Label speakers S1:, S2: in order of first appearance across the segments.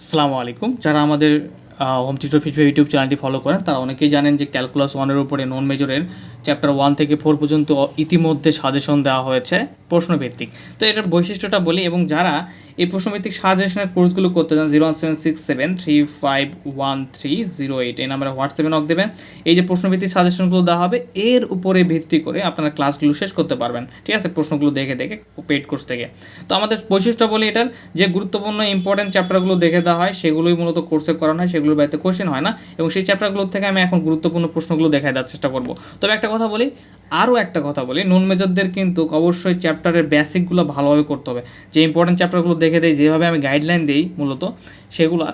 S1: আসসালামু আলাইকুম। যারা আমাদের হোম টিউটর ফিটফে ইউটিউব চ্যানেলটি ফলো করেন, তারা অনেকেই জানেন যে ক্যালকুলাস ওয়ানের উপরে নন মেজরের চ্যাপ্টার ওয়ান থেকে ফোর পর্যন্ত ইতিমধ্যে সাজেশন দেওয়া হয়েছে। প্রশ্নভিত্তিক। তো এটার বৈশিষ্ট্যটা বলি এবং যারা এই প্রশ্নভিত্তিক সাজেশনের কোর্সগুলো করতে চান zero one seven six seven three five one three zero eight এই নাম্বারে হোয়াটসঅ্যাপে নক দেবেন। এই যে প্রশ্নভিত্তিক সাজেশনগুলো দেওয়া হবে, এর উপরে ভিত্তি করে আপনারা ক্লাসগুলো শেষ করতে পারবেন। ঠিক আছে? প্রশ্নগুলো দেখে দেখে পেইড কোর্স থেকে। তো আমাদের বৈশিষ্ট্য বলি এটার, যে গুরুত্বপূর্ণ ইম্পর্টেন্ট চ্যাপ্টারগুলো দেখে দেওয়া হয়, সেগুলোই মূলত কোর্সে করানো হয়, সেগুলোর বাড়িতে কোশ্চেন হয় না এবং সেই চ্যাপ্টারগুলোর থেকে আমি এখন গুরুত্বপূর্ণ প্রশ্নগুলো দেখায় দেওয়ার চেষ্টা করব। তবে একটা কথা বলি, আরও একটা কথা বলি নন মেজরদের কিন্তু অবশ্যই চ্যাপ্টারের বেসিকগুলো ভালোভাবে করতে হবে। যে ইম্পর্টেন্ট চ্যাপ্টারগুলো দেখে দেয় যেভাবে আমি গাইডলাইন দিই মূলত, সেগুলো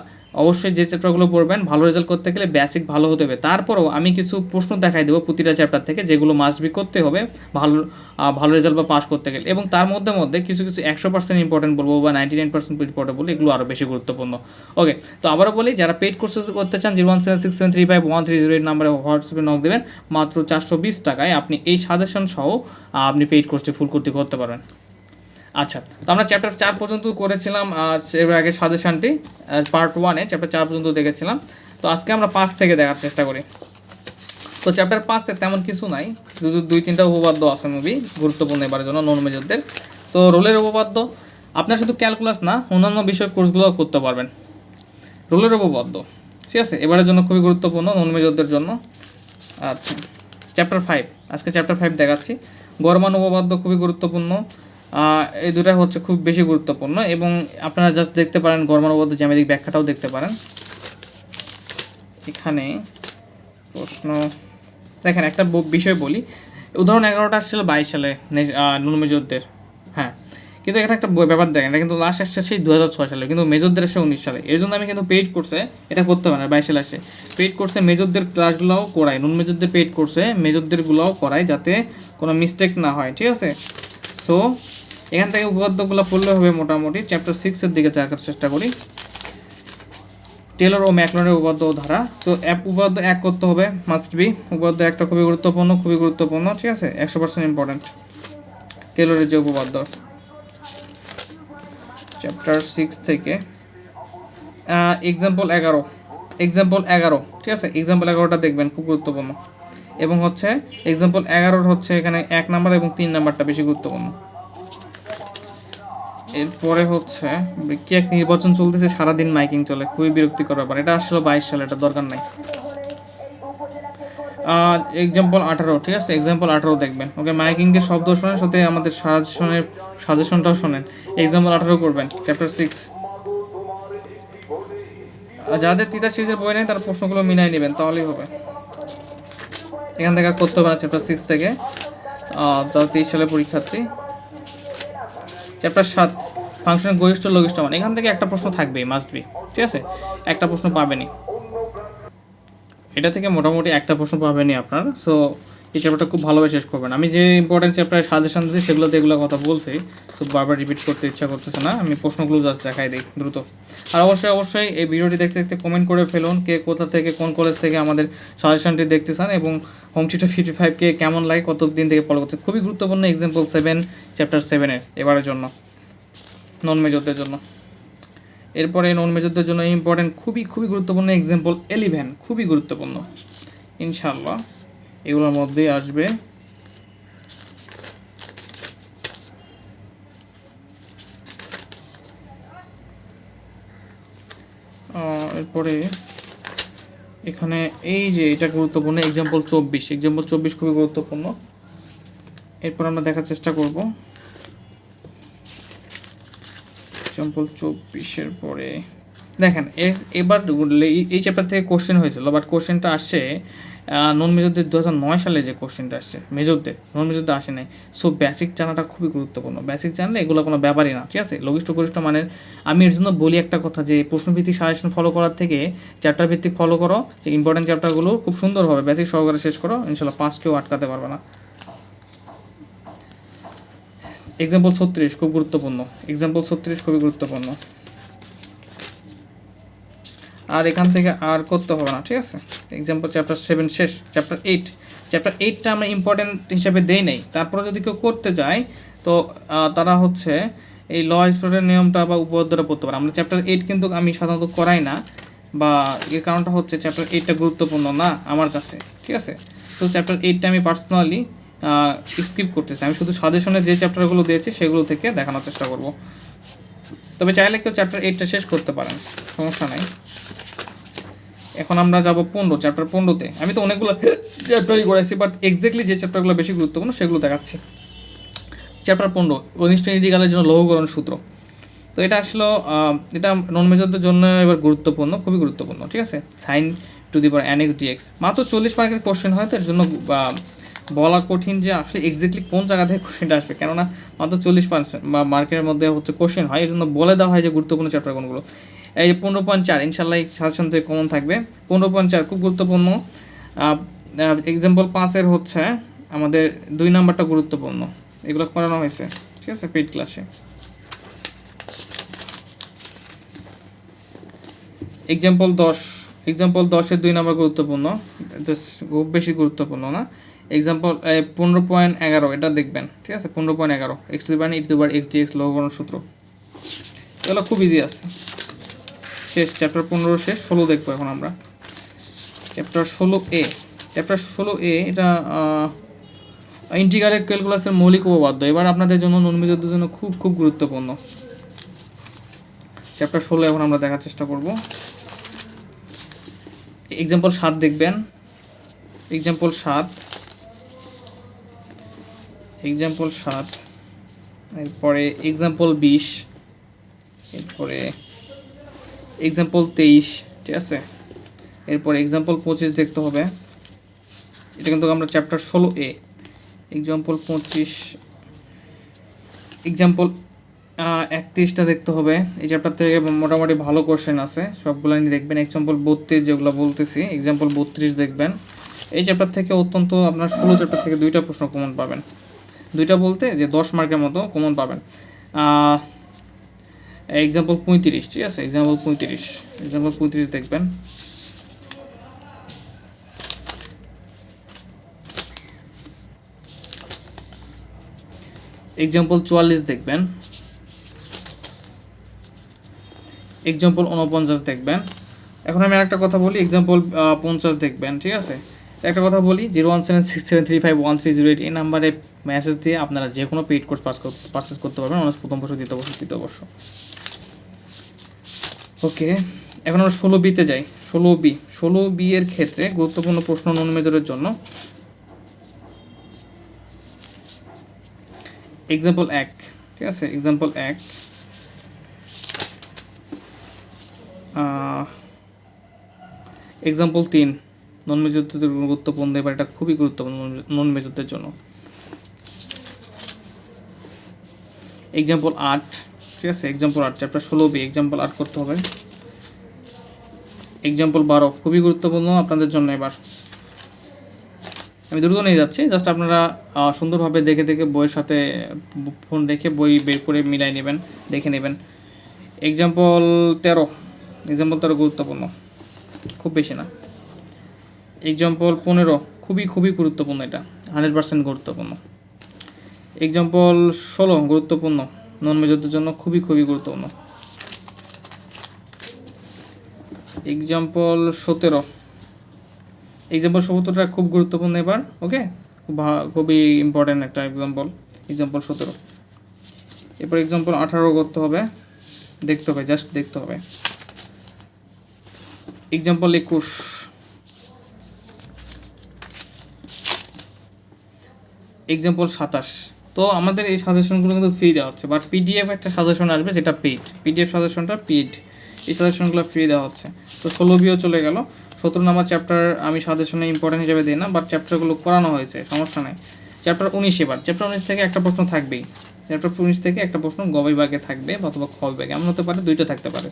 S1: অবশ্যই যে চ্যাপ্টারগুলো পড়বেন, ভালো রেজাল্ট করতে গেলে বেসিক ভালো হতে হবে। তারপরেও আমি কিছু প্রশ্ন দেখাই দেবো প্রতিটা চ্যাপ্টার থেকে, যেগুলো মাস্ট বি করতে হবে, ভালো ভালো রেজাল্ট বা পাস করতে গেলে। এবং তার মধ্যে মধ্যে কিছু কিছু একশো পার্সেন্ট ইম্পর্টেন্ট বলব বা নাইনটি নাইন পার্সেন্ট ইম্পর্টেন্ট বলব, এগুলো আরও বেশি গুরুত্বপূর্ণ। ওকে তো আবারও বলি, যারা পেড কোর্স করতে চান zero one seven six seven three five one three zero eight নাম্বারে হোয়াটসঅ্যাপে নক দেবেন, মাত্র চারশো বিশ টাকায় আপনি এই সাজেশন সহ আপনি পেইড কোর্সটি ফুল করতে করতে পারবেন। আচ্ছা তো আমরা চ্যাপ্টার চার পর্যন্ত করেছিলাম এর আগে সাজেশনটি পার্ট ওয়ানে চ্যাপ্টার চার পর্যন্ত দেখেছিলাম। তো আজকে আমরা পাঁচ থেকে দেখার চেষ্টা করি। তো চ্যাপ্টার পাঁচে তেমন কিছু নাই, শুধু দুই তিনটা উপপাদ্য আছে মুভি গুরুত্বপূর্ণ এবারের জন্য নন মেজরদের তো রোলের উপপাদ্য, আপনার শুধু ক্যালকুলাস না, অন্যান্য বিষয় কোর্সগুলোও করতে পারবেন। রোলের উপপাদ্য, ঠিক আছে? এবারের জন্য খুবই গুরুত্বপূর্ণ নন মেজরদের জন্য। আচ্ছা চ্যাপ্টার ফাইভ আজকে চ্যাপ্টার ফাইভ দেখাচ্ছি। গরমান উপপাদ্য খুবই গুরুত্বপূর্ণ। এই দুটা হচ্ছে খুব বেশি গুরুত্বপূর্ণ এবং আপনারা জাস্ট দেখতে পারেন গরমান উপপাদ্য জ্যামিতিক ব্যাখ্যাটাও দেখতে পারেন। এখানে প্রশ্ন, দেখেন একটা বিষয় বলি। উদাহরণ এগারোটা আসছিল বাইশ সালে নুন মেজরদের। হ্যাঁ কিন্তু এখানে একটা ব্যাপার দেখেন, এটা কিন্তু লাস্ট আসছে সেই দু হাজার ছয় সালে, কিন্তু মেজরদের আসে উনিশ সালে। এর জন্য আমি কিন্তু পেইড কোর্সে এটা করতে পারি না, বাইশ সালে আসে পেইড কোর্সে মেজরদের ক্লাসগুলোও করাই, নুন মেজরদের পেইড কোর্সে মেজরদেরগুলোও করাই যাতে কোনো মিস্টেক না হয়, ঠিক আছে? সো এখান থেকে উপপাদ্যগুলো পড়লে হবে মোটামুটি চ্যাপ্টার সিক্সের দিকে দেখার চেষ্টা করি। টেলর ও ম্যাকলনের উপপাদ্য ও ধারা। তো অ্যাপ উপপাদ্য এক করতে হবে মাস্ট বি উপপাদ্য একটা খুবই গুরুত্বপূর্ণ খুবই গুরুত্বপূর্ণ, ঠিক আছে? একশো পার্সেন্ট ইম্পর্টেন্ট টেলরের যে উপপাদ্য। চ্যাপ্টার সিক্স থেকে এক্সাম্পল এগারো। এক্সাম্পল এগারো, ঠিক আছে? এক্সাম্পল এগারোটা দেখবেন, খুব গুরুত্বপূর্ণ। এবং হচ্ছে এক্সাম্পল এগারোর হচ্ছে এখানে এক নাম্বার এবং তিন নাম্বারটা বেশি গুরুত্বপূর্ণ। এরপরে হচ্ছে কি এক নির্বাচন চলতেছে, সারাদিন মাইকিং চলে, খুবই বিরক্তিকর ব্যাপার। এটা আসলে বাইশ সালে, এটা দরকার নাই। এক্সাম্পল আঠারো, ঠিক আছে? এক্সাম্পল আঠারো দেখবেন। ওকে মাইকিংকে শব্দ শোনেন সাথে আমাদের সাজেশনের সাজেশনটাও শোনেন। এক্সাম্পল আঠারো করবেন চ্যাপ্টার সিক্স যাদের তিতা সিরিজের বই নেই, তার প্রশ্নগুলো মিলাই নেবেন, তাহলেই হবে। এখান থেকে আর করতে হবে না চ্যাপ্টার সিক্স থেকে তেইশ সালে পরীক্ষার্থী। চ্যাপ্টার সাত ফাংশনের গরিষ্ঠ লঘিষ্ঠ মান। এখান থেকে একটা প্রশ্ন থাকবেই মাস্ট বি ঠিক আছে? একটা প্রশ্ন পাবেনি এটা থেকে মোটামুটি একটা প্রশ্ন পাবেনি আপনার। সো এই চ্যাপ্টারটা খুব ভালোভাবে শেষ করবেন। আমি যে ইম্পর্টেন্ট চ্যাপ্টারে সাজেশন দিচ্ছি সেগুলোতে এগুলো কথা বলছি। তো বারবার রিপিট করতে ইচ্ছা করতেছে না। আমি প্রশ্নগুলো জাস্ট দেখাই দিই, দ্রুত। আর অবশ্যই অবশ্যই এই ভিডিওটি দেখতে দেখতে কমেন্ট করে ফেলুন কে কোথা থেকে, কোন কলেজ থেকে আমাদের সাজেশনটি দেখতে চান এবং হোম টিউটার ফিফটি ফাইভকে কেমন লাগে, কত দিন থেকে ফলো করতে খুবই গুরুত্বপূর্ণ এক্সাম্পল সেভেন চ্যাপ্টার সেভেনের এবারের জন্য। নন মেজরদের জন্য। এরপরে নন মেজরদের জন্য ইম্পর্টেন্ট খুবই খুবই গুরুত্বপূর্ণ এক্সাম্পল এলিভেন খুবই গুরুত্বপূর্ণ। ইনশাল্লাহ এগুলোর মধ্যেই আসবে। এরপরে এখানে এই যে এটা গুরুত্বপূর্ণ এক্সাম্পল চব্বিশ। এক্সাম্পল চব্বিশ খুবই গুরুত্বপূর্ণ। এরপর আমরা দেখার চেষ্টা করব। এক্সাম্পল চব্বিশের পরে দেখেন এবার এই- চ্যাপ্টার থেকে কোশ্চেন হয়েছিল বাট কোশ্চেনটা আসছে নন মেজরদের দু নয় সালে যে কোশ্চেনটা আসছে মেজরদের নন মেজরদের আসে নাই। সো বেসিক জানাটা খুবই গুরুত্বপূর্ণ। বেসিক জানলে এগুলো কোনো ব্যাপারই না, ঠিক আছে? লঘিষ্ঠ গরিষ্ঠ মানের। আমি এর জন্য বলি একটা কথা যে, প্রশ্নভিত্তিক সাজেশন ফলো করার থেকে চ্যাপ্টার ভিত্তিক ফলো করো, যে ইম্পর্টেন্ট চ্যাপ্টারগুলো খুব সুন্দরভাবে বেসিক সহকারে শেষ করো, ইনশাল্লাহ পাঁচ কেউ আটকাতে পারবে না। এক্সাম্পল ছত্রিশ, খুব গুরুত্বপূর্ণ। এক্সাম্পল ছত্রিশ খুবই গুরুত্বপূর্ণ। আর এখান থেকে আর করতে হবে না, ঠিক আছে? এক্সাম্পল চ্যাপ্টার সেভেন শেষ চ্যাপ্টার এইট চ্যাপ্টার এইটটা আমরা ইম্পর্টেন্ট হিসেবে দেই নাই। তারপরে যদি কেউ করতে যায়, তো তারা হচ্ছে এই ল এক্সপ্লোরের নিয়মটা বা উপপাদ্য দ্বারা পড়তে পারে। আমরা চ্যাপ্টার এইট কিন্তু আমি সাধারণত করাই না, বা এর কারণটা হচ্ছে চ্যাপ্টার এইটটা গুরুত্বপূর্ণ না আমার কাছে, ঠিক আছে? তো চ্যাপ্টার এইটটা আমি পার্সোনালি স্কিপ করতেছি। আমি শুধু সাজেশনে যে চ্যাপ্টারগুলো দিয়েছি, সেগুলো থেকে দেখানোর চেষ্টা করব। তবে চাইলে কেউ চ্যাপ্টার এইটটা শেষ করতে পারেন, সমস্যা নাই। এখন আমরা যাব পনেরো চ্যাপ্টার পনেরোতে। আমি তো অনেকগুলো চ্যাপ্টারই করাইছি বাট এক্স্যাক্টলি যে চ্যাপ্টারগুলো বেশি গুরুত্বপূর্ণ সেগুলো দেখাচ্ছি। চ্যাপ্টার পনেরো, অনিষ্ট ইন্টিগ্রালের জন্য লৌহকরণ সূত্র। তো এটা আসলে এটা নন মেজরদের জন্য এবার গুরুত্বপূর্ণ, খুবই গুরুত্বপূর্ণ, ঠিক আছে? Sine to the n x dx মাত্র চল্লিশ মার্কের কোশ্চেন হয় তো, এর জন্য বলা কঠিন যে আসলে এক্স্যাক্টলি কোন জায়গা থেকে কোশ্চেনটা আসবে। কেননা, মাত্র চল্লিশ পার্সেন্ট বা মার্কের মধ্যে হচ্ছে কোশ্চেন হয়, এর জন্য বলে দেওয়া হয় যে গুরুত্বপূর্ণ চ্যাপ্টার কোনগুলো। এই যে পনেরো পয়েন্ট চার, ইনশাল্লাহ এই সাজেশন থেকে কমন থাকবে। পনেরো পয়েন্ট চার খুব গুরুত্বপূর্ণ। এক্সাম্পল পাঁচের হচ্ছে আমাদের দুই নাম্বারটা গুরুত্বপূর্ণ। এগুলো করানো হয়েছে, ঠিক আছে পেড ক্লাসে এক্সাম্পল দশ এক্সাম্পল দশের দুই নাম্বার গুরুত্বপূর্ণ জাস্ট খুব বেশি গুরুত্বপূর্ণ না। এক্সাম্পল পনেরো পয়েন্ট এগারো, এটা দেখবেন, ঠিক আছে, পনেরো পয়েন্ট এগারো এক্স টু বার ইট দুবার এক্স ডি এক্স লঘুকরণ সূত্র। এগুলো খুব ইজি আছে। শেষ চ্যাপ্টার পনেরো শেষ, ষোলো দেখব এখন আমরা। চ্যাপ্টার ষোলো এ চ্যাপ্টার ষোলো এ এটা ইন্টিগ্রালের ক্যালকুলাসের মৌলিক উপপাদ্য। এবার আপনাদের জন্য নন্মিতদের জন্য খুব খুব গুরুত্বপূর্ণ। চ্যাপ্টার ষোলো এখন আমরা দেখার চেষ্টা করব। এক্সাম্পল সাত দেখবেন। এক্সাম্পল সাত। এক্সাম্পল সাত। এরপরে এক্সাম্পল বিশ। এরপরে এক্সাম্পল তেইশ, ঠিক আছে? এরপরে এক্সাম্পল পঁচিশ দেখতে হবে। এটা কিন্তু আমরা চ্যাপ্টার ষোলো এ। এক্সাম্পল পঁচিশ এক্সাম্পল একত্রিশটা দেখতে হবে। এই চ্যাপ্টার থেকে মোটামুটি ভালো কোশ্চেন আছে সবগুলো নিয়ে দেখবেন। এক্সাম্পল বত্রিশ যেগুলো বলতেছি এক্সাম্পল বত্রিশ দেখবেন। এই চ্যাপ্টার থেকে অত্যন্ত আপনার ষোলো চ্যাপ্টার থেকে দুইটা প্রশ্ন কমন পাবেন। দুইটা বলতে যে দশ মার্কের মতো কমন পাবেন। এক্সাম্পল পঁয়ত্রিশ, ঠিক আছে? এক্সাম্পল পঁয়ত্রিশ। এক্সাম্পল পঁয়ত্রিশ দেখবেন। এক্সাম্পল চুয়াল্লিশ দেখবেন। এক্সাম্পল উনপঞ্চাশ দেখবেন। এখন আমি একটা কথা বলি। এক্সাম্পল পঞ্চাশ দেখবেন, ঠিক আছে? একটা কথা বলি zero one seven six seven three five one three zero eight এই নাম্বারে মেসেজ দিয়ে আপনারা যে কোনো পেইড কোর্স পাস পারচেস করতে পারবেন। অনার্স প্রথম বর্ষ, দ্বিতীয় বর্ষ, তৃতীয় বর্ষ। ওকে এখন আমরা ষোলো বিতে যাই। ষোলো বি ষোলো বি এর ক্ষেত্রে গুরুত্বপূর্ণ প্রশ্ন নন মেজরের জন্য। এক্সাম্পল এক, ঠিক আছে? এক্সাম্পল এক এক্সাম্পল তিন। নন মেজরদের গুরুত্বপূর্ণ, এবার এটা খুবই গুরুত্বপূর্ণ নন মেজরদের জন্য। এক্সাম্পল আট ঠিক আছে? এক্সাম্পল আট চ্যাপ্টার ষোলো বি এক্সাম্পল আট করতে হবে। এক্সাম্পল বারো, খুবই গুরুত্বপূর্ণ আপনাদের জন্য এবার। আমি দ্রুত নিয়ে যাচ্ছি জাস্ট আপনারা সুন্দরভাবে দেখে দেখে বইয়ের সাথে ফোন রেখে বই বের করে মিলাই নেবেন, দেখে নেবেন। এক্সাম্পল তেরো এক্সাম্পল তেরো গুরুত্বপূর্ণ। খুব বেশি না। এক্সাম্পল পনেরো, খুবই খুবই গুরুত্বপূর্ণ এটা হান্ড্রেড পার্সেন্ট গুরুত্বপূর্ণ। এক্সাম্পল ষোলো, গুরুত্বপূর্ণ নন মেজরদের জন্য খুবই খুবই গুরুত্বপূর্ণ। এক্সাম্পল সতেরো এক্সাম্পল সতেরোটা খুব গুরুত্বপূর্ণ এবার ওকে খুব খুবই ইম্পর্ট্যান্ট একটা এক্সাম্পল এক্সাম্পল সতেরো। এরপর এক্সাম্পল আঠারো করতে হবে, দেখতে হবে জাস্ট দেখতে হবে। এক্সাম্পল একুশ এক্সাম্পল সাতাশ। তো আমাদের এই সাজেশনগুলো কিন্তু ফ্রি দেওয়া হচ্ছে বাট পিডিএফ একটা সাজেশন আসবে যেটা পেড পিডিএফ সাজেশনটা পেড এই সাজেশনগুলো ফ্রি দেওয়া হচ্ছে। তো ষোলো বিও চলে গেল। সতেরো নাম্বার চ্যাপ্টার আমি সাজেশনে ইম্পর্টেন্ট হিসেবে দিই না বাট চ্যাপ্টারগুলো করানো হয়েছে, সমস্যা নেই। চ্যাপ্টার উনিশ এবার। চ্যাপ্টার উনিশ থেকে একটা প্রশ্ন থাকবেই। চ্যাপ্টার উনিশ থেকে একটা প্রশ্ন গ বিভাগে থাকবে অথবা খ বিভাগে এমন হতে পারে, দুইটা থাকতে পারে।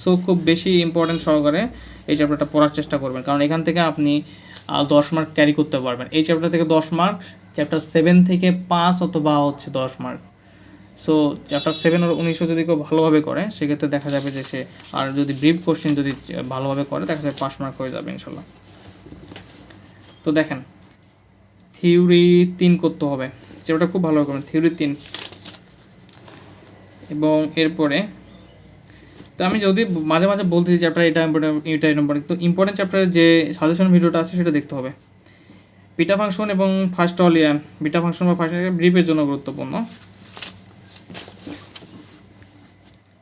S1: সো খুব বেশি ইম্পর্টেন্ট সহকারে এই চ্যাপ্টারটা পড়ার চেষ্টা করবেন। কারণ এখান থেকে আপনি দশ মার্ক ক্যারি করতে পারবেন। এই চ্যাপ্টার থেকে দশ মার্ক চ্যাপ্টার সেভেন থেকে পাঁচ অথবা হচ্ছে দশ মার্ক সো চ্যাপ্টার সেভেন আর উনিশও যদি কেউ ভালোভাবে করে, সেক্ষেত্রে দেখা যাবে যে সে আর যদি ব্রিফ কোশ্চেন যদি ভালোভাবে করে, দেখা যাবে পাস মার্ক হয়ে যাবে ইনশাল্লাহ। তো দেখেন থিওরি তিন করতে হবে। চ্যাপ্টারটা খুব ভালো করবেন থিওরি তিন। এবং এরপরে তো আমি যদি মাঝে মাঝে বলতেছি চ্যাপ্টার এটা ইম্পর্টেন্ট এটা ইম্পর্টেন্ট তো ইম্পর্টেন্ট চ্যাপ্টারের যে সাজেশন ভিডিওটা আছে সেটা দেখতে হবে। বিটা ফাংশন এবং ফার্স্ট অলিয়ান বিটা ফাংশন বা ফার্স্ট ব্রিফের জন্য গুরুত্বপূর্ণ।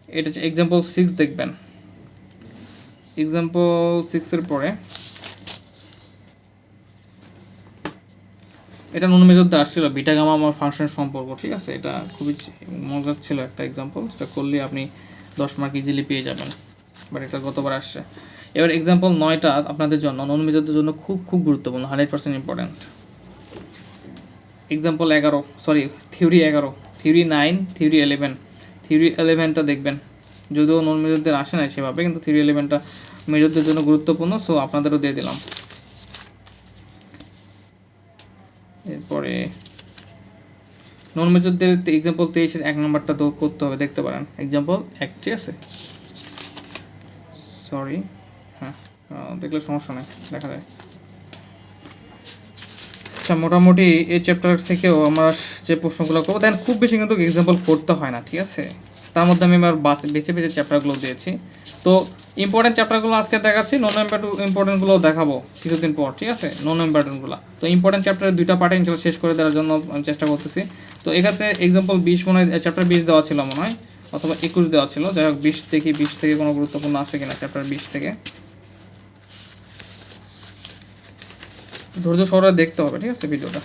S1: এটা হচ্ছে এক্সাম্পল সিক্স দেখবেন। এক্সাম্পল সিক্সের পরে এটা নুন মেজরতে আসছিল, বিটা গামা আমার ফাংশন সম্পর্ক, ঠিক আছে? এটা খুবই মজার ছিল একটা এক্সাম্পল সেটা করলে আপনি দশ মার্ক ইজিলি পেয়ে যাবেন বাট এটা গতবার আসছে। এবার এক্সাম্পল নয়টা আপনাদের জন্য, নন মেজরদের জন্য খুব খুব গুরুত্বপূর্ণ হান্ড্রেড পার্সেন্ট ইম্পর্ট্যান্ট এক্সাম্পল এগারো সরি থিওরি এগারো theory nine theory eleven theory এলেভেনটা দেখবেন, যদিও নন মেজরদের আসে না সেভাবে, কিন্তু থিওরি ইলেভেনটা মেজরদের জন্য গুরুত্বপূর্ণ সো আপনাদেরও দিয়ে দিলাম। এরপরে নন মেজরদের এক্সাম্পল তেইশের এক নম্বরটা তো করতে হবে, দেখতে পারেন। এক্সাম্পল এক ঠিক আছে। সরি হ্যাঁ দেখলে সমস্যা নেই, দেখা যায়। আচ্ছা মোটামুটি এই চ্যাপ্টার থেকেও আমরা যে প্রশ্নগুলো করব, দেখেন খুব বেশি কিন্তু এক্সাম্পল করতে হয় না, ঠিক আছে? তার মধ্যে আমি এবার বাস বেছে বেছে চ্যাপ্টারগুলো দিয়েছি। তো ইম্পর্টেন্ট চ্যাপ্টারগুলো আজকে দেখাচ্ছি নন ইম্পর্টেন্টগুলো দেখাবো কিছুদিন পর, ঠিক আছে? নন ইম্পর্টেন্টগুলো তো ইম্পর্টেন্ট চ্যাপ্টারের দুইটা পার্টে ইনশাল্লাহ শেষ করে দেওয়ার জন্য চেষ্টা করতেছি। তো এক্ষেত্রে এক্সাম্পল বিশ মনে হয় চ্যাপ্টার বিশ দেওয়া ছিল মনে হয়, অথবা একুশ দেওয়া ছিল। যাই হোক, বিশ থেকে বিশ থেকে কোনো গুরুত্বপূর্ণ আছে কিনা চ্যাপ্টার বিশ থেকে? ধৈর্য সহকারে দেখতে হবে, ঠিক আছে, ভিডিওটা।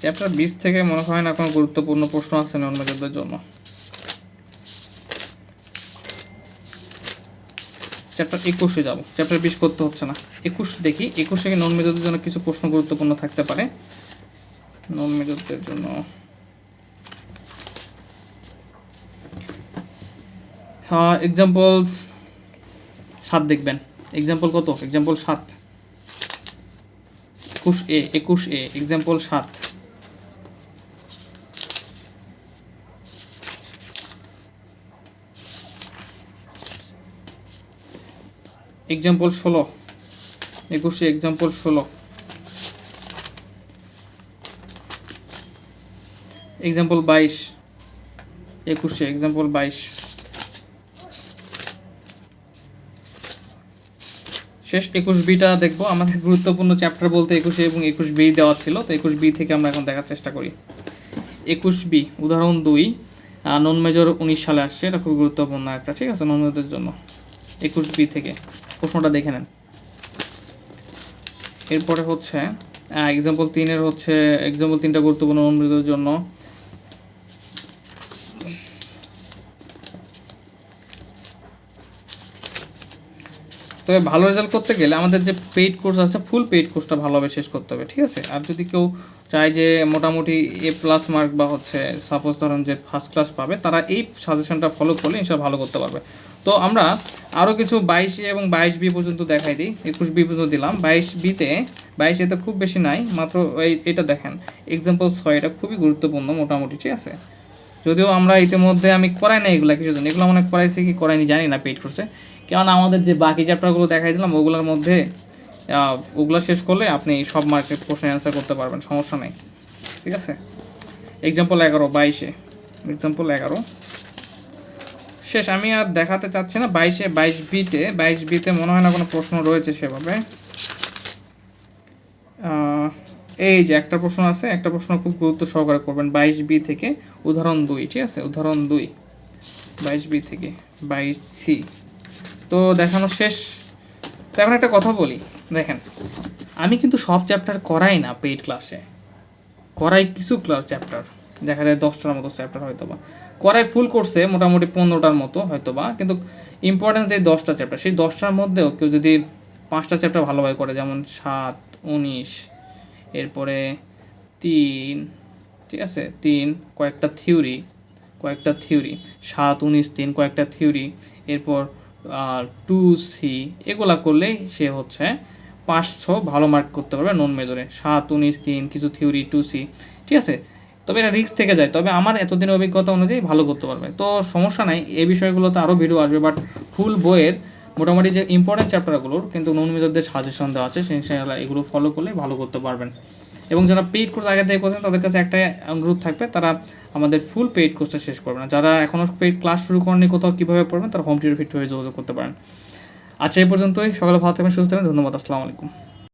S1: চ্যাপ্টার বিশ থেকে মনে হয় না কোনো গুরুত্বপূর্ণ প্রশ্ন আছে নন মেজরদের জন্য। চ্যাপ্টার একুশে যাব। চ্যাপ্টার বিশ করতে হচ্ছে না। একুশ দেখি। একুশ নন মেজরদের জন্য কিছু প্রশ্ন গুরুত্বপূর্ণ থাকতে পারে? নন মেজরদের জন্য। হ্যাঁ এক্সাম্পল সাত দেখবেন। এক্সাম্পল কত? এক্সাম্পল সাত। একুশ এ একুশ এ এক্সাম্পল সাত। এক্সাম্পল ষোলো। একুশে এক্সাম্পল ষোলো। এক্সাম্পল বাইশ। একুশে এক্সাম্পল বাইশ। শেষ একুশ বিটা দেখব। আমাদের গুরুত্বপূর্ণ চ্যাপ্টার বলতে একুশে এবং একুশ বি দেওয়া ছিল। তো একুশ বি থেকে আমরা এখন দেখার চেষ্টা করি। একুশ বি, উদাহরণ দুই। নন মেজর উনিশ সালে আসছে। এটা খুব গুরুত্বপূর্ণ একটা, ঠিক আছে? নন মেজরদের জন্য। একুশ বি থেকে। প্রশ্নটা দেখে নেন। এরপরে হচ্ছে এক্সাম্পল তিনের হচ্ছে এক্সাম্পল তিনটা গুরুত্বপূর্ণ মেজরদের জন্য। তবে ভালো রেজাল্ট করতে গেলে আমাদের যে পেইড কোর্স আছে ফুল পেইড কোর্সটা ভালোভাবে শেষ করতে হবে, ঠিক আছে? আর যদি কেউ চায় যে মোটামুটি এ প্লাস মার্ক বা হচ্ছে সাপোজ ধরেন যে ফার্স্ট ক্লাস পাবে, তারা এই সাজেশনটা ফলো করলে ইনশাল্লাহ ভালো করতে পারবে। তো আমরা আরও কিছু বাইশ এবং বাইশ বি পর্যন্ত দেখাই দিই। একুশ বি পর্যন্ত দিলাম। বাইশ বিতে বাইশ এতে খুব বেশি নাই, মাত্র এটা দেখেন। এক্সাম্পল ছয়, এটা খুবই গুরুত্বপূর্ণ মোটামুটি, ঠিক আছে? যদিও আমরা ইতিমধ্যে আমি করাই না এগুলো কিছু দিন এগুলো মনে করাইছি কি করাইনি জানি না পেইড করছে। কেননা আমাদের যে বাকি চ্যাপ্টারগুলো দেখাই দিলাম, ওগুলোর মধ্যে ওগুলো শেষ করলে আপনি সব মার্কেট প্রশ্নের অ্যান্সার করতে পারবেন, সমস্যা নেই। ঠিক আছে? এক্সাম্পল এগারো, বাইশে এক্সাম্পল এগারো। শেষ, আমি আর দেখাতে চাচ্ছি না, বাইশে, বাইশ বিতে বাইশ বিতে মনে হয় না কোনো প্রশ্ন রয়েছে সেভাবে। এই যে একটা প্রশ্ন আছে, একটা প্রশ্ন খুব গুরুত্ব সহকারে করবেন, বাইশ বি থেকে উদাহরণ দুই, ঠিক আছে? উদাহরণ দুই, বাইশ বি থেকে বাইশ সি। তো দেখানো শেষ। তো এখন একটা কথা বলি, দেখেন, আমি কিন্তু সব চ্যাপ্টার করাই না পেইড ক্লাসে করাই কিছু ক্লাস চ্যাপ্টার দেখা যায় দশটার মতো চ্যাপ্টার হয়তো বা করাই ফুল করছে মোটামুটি পনেরোটার মতো হয়তো বা কিন্তু ইম্পর্টেন্ট এই দশটা চ্যাপ্টার সেই দশটার মধ্যেও কেউ যদি পাঁচটা চ্যাপ্টার ভালোভাবে করে, যেমন সাত, উনিশ, এরপরে তিন, ঠিক আছে? তিন, কয়েকটা থিওরি কয়েকটা থিওরি সাত, উনিশ, তিন, কয়েকটা থিওরি এরপর টু সি এগুলা করলেই সে হচ্ছে পাঁচ, ছ ভালো মার্ক করতে পারবে নন মেজরে সাত, উনিশ, তিন, কিছু থিওরি টু সি ঠিক আছে? তবে এটা রিস্ক থেকে যায়। তবে আমার এতদিনের অভিজ্ঞতা অনুযায়ী ভালো করতে পারবে। তো সমস্যা নাই, এই বিষয়গুলোতে আরও ভিডিও আসবে বাট ফুল বইয়ের মোটামুটি যে ইম্পর্টেন্ট চ্যাপ্টারগুলোর কিন্তু নন মেজরদের সাজেশন দেওয়া আছে, সেই এগুলো ফলো করলে ভালো করতে পারবেন। এবং যারা পেইড কোর্স আগে থেকে করছেন, তাদের কাছে একটা অনুরোধ থাকবে, তারা আমাদের ফুল পেইড কোর্সটা শেষ করবে না। যারা এখনও পেইড ক্লাস শুরু করেনি কোথাও কীভাবে পড়বেন, তারা হোম টিউটর ফিট যোগাযোগ করতে পারেন। আচ্ছা এই পর্যন্তই। সকালে ভালো থাকবেন, সুস্থ থাকবেন। ধন্যবাদ, আসসালামু আলাইকুম।